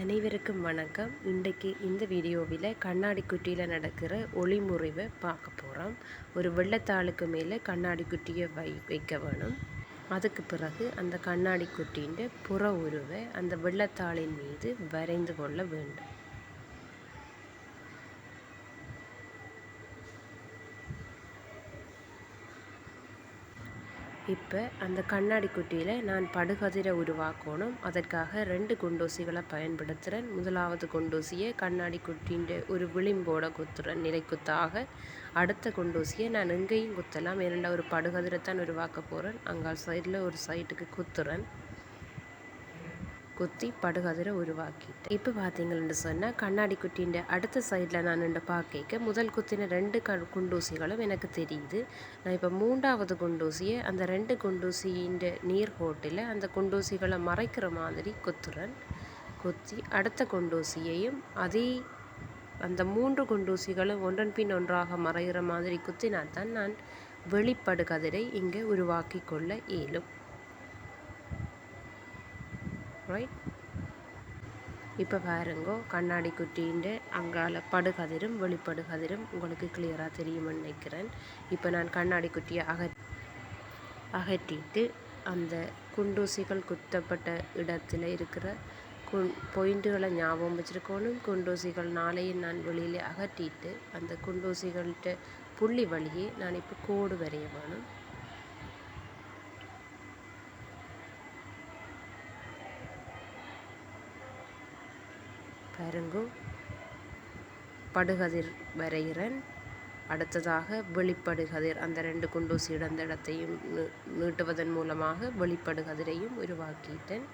அனைவருக்கும் வணக்கம். இன்றைக்கு இந்த வீடியோவில் கண்ணாடி குட்டியில் நடக்கிற ஒளிமுறிவை பார்க்க போகிறோம் ஒரு வெள்ளத்தாளுக்கு மேலே கண்ணாடி குட்டியை வை வைக்க வேணும். அதுக்கு பிறகு அந்த கண்ணாடி குட்டியின் புற உருவை அந்த வெள்ளத்தாளின் மீது வரைந்து கொள்ள வேண்டும். இப்போ அந்த கண்ணாடி குட்டியில் நான் படுகதிரை உருவாக்கணும். அதற்காக ரெண்டு குண்டோசிகளை பயன்படுத்துகிறேன் முதலாவது குண்டூசியை கண்ணாடி குட்டின்ற ஒரு விளிம்போட குத்துறேன். நிலை குத்தாக அடுத்த குண்டூசியை நான் எங்கேயும் குத்தலாம். இரண்டா ஒரு படுகதிரை தான் உருவாக்க போகிறேன் அங்கே சைடில் ஒரு சைட்டுக்கு குத்துறேன். குத்தி படுகதிரை உருவாக்கிட்டேன் இப்ப பார்த்தீங்கன்னு சொன்னால் கண்ணாடி குட்டின்ற அடுத்த சைடில் நான் நின்று பார்க்க முதல் குத்தின ரெண்டு க குண்டூசிகளும் எனக்கு தெரியுது நான் இப்போ மூன்றாவது குண்டூசியை அந்த ரெண்டு குண்டூசியின் நீர்கோட்டில் அந்த குண்டூசிகளை மறைக்கிற மாதிரி குத்துறேன் குத்தி அடுத்த குண்டூசியையும் அதே அந்த மூன்று குண்டூசிகளும் ஒன்றன் பின் ஒன்றாக மறைகிற மாதிரி குத்தினால் தான் நான் வெளிப்படுகதிரை இங்கே உருவாக்கி கொள்ள இயலும் ரைட் இப்போ பாருங்கோ கண்ணாடி குட்டின்ட்டு அங்கால படுகதிரும் வெளிப்படுகதிரும் உங்களுக்கு கிளியராக தெரியும்னு நினைக்கிறேன். இப்போ நான் கண்ணாடி குட்டியை அக அகற்றிட்டு அந்த குண்டூசிகள் குத்தப்பட்ட இடத்துல இருக்கிற குண் பொயிண்ட்டுகளை ஞாபகம் வச்சுருக்கோனும் குண்டூசிகள் நாளையும் நான் வெளியில் அகற்றிட்டு அந்த குண்டூசிகள்கிட்ட புள்ளி வழியே நான் இப்போ கோடு வரைய வேணும் பாருங்கோ படுகதிர் வரைகிறேன். அடுத்ததாக வெளிப்படுகதிர். அந்த ரெண்டு குண்டூசி இடந்த இடத்தையும் நீட்டுவதன் மூலமாக வெளிப்படுகதிரையும் உருவாக்கிட்டேன்.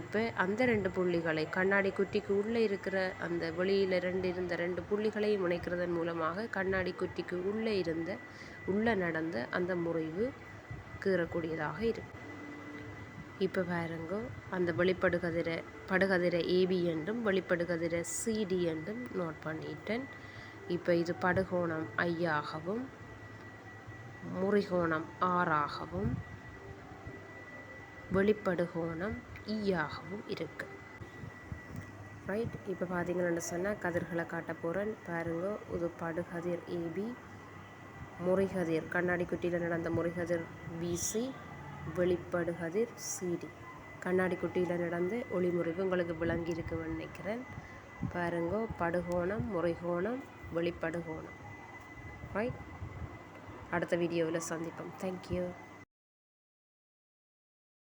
இப்போ அந்த ரெண்டு புள்ளிகளை கண்ணாடி குட்டிக்கு உள்ளே இருக்கிற அந்த வெளியில் ரெண்டு இருந்த ரெண்டு புள்ளிகளையும் இணைக்கிறதன் மூலமாக கண்ணாடி குட்டிக்கு உள்ளே இருந்த உள்ளே நடந்த அந்த முறிவு கீறக்கூடியதாக இருக்கும் இப்போ பாருங்கோ அந்த வெளிப்படுகதிரை படுகதிரை ஏபி என்றும் வெளிப்படுகதிரை சிடி என்றும் நோட் பண்ணிட்டேன். இப்போ இது படுகோணம் ஐயாகவும் முறிகோணம் ஆறாகவும் வெளிப்படுகோணம் e ஈயாகவும் இருக்கு. ரைட் இப்போ பார்த்தீங்கன்னு சொன்னால் கதிர்களை காட்ட போகிறேன் பாருங்க இது படுகதிர் ஏபி முறிகதிர். கண்ணாடி குட்டியில் நடந்த முறிகதிர் பிசி வெளிப்படுகதிர் சீடி கண்ணாடி குட்டியில் நடந்து ஒளிமுறிவு உங்களுக்கு விளங்கி இருக்குன்னு நினைக்கிறேன். பாருங்கோ படுகோணம் முறைகோணம் வெளிப்படுகோணம். ரைட் அடுத்த வீடியோவில் சந்திப்போம். தேங்க்யூ